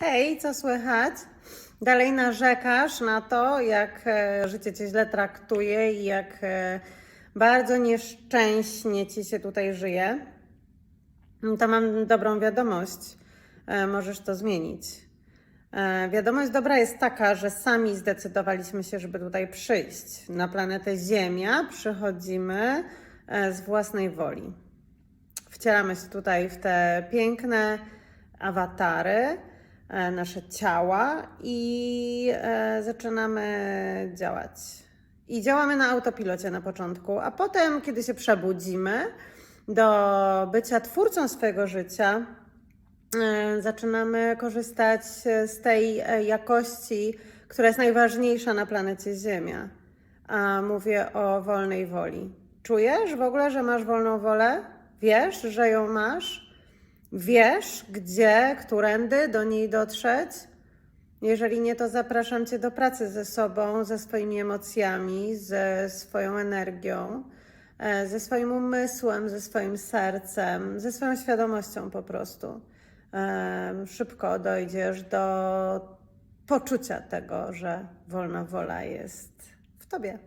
Hej, co słychać? Dalej narzekasz na to, jak e, życie cię źle traktuje i jak e, bardzo nieszczęśnie ci się tutaj żyje? No To mam dobrą wiadomość. E, Możesz to zmienić. Wiadomość dobra jest taka, że sami zdecydowaliśmy się, żeby tutaj przyjść. Na planetę Ziemia przychodzimy z własnej woli. Wcielamy się tutaj w te piękne awatary, nasze ciała i e, zaczynamy działać. I działamy na autopilocie na początku, a potem, kiedy się przebudzimy do bycia twórcą swojego życia, e, zaczynamy korzystać z tej e, jakości, która jest najważniejsza na planecie Ziemia. A mówię o wolnej woli. Czujesz w ogóle, że masz wolną wolę? Wiesz, że ją masz? Wiesz, gdzie, którędy do niej dotrzeć? Jeżeli nie, to zapraszam Cię do pracy ze sobą, ze swoimi emocjami, ze swoją energią, e, ze swoim umysłem, ze swoim sercem, ze swoją świadomością po prostu. E, Szybko dojdziesz do poczucia tego, że wolna wola jest w Tobie.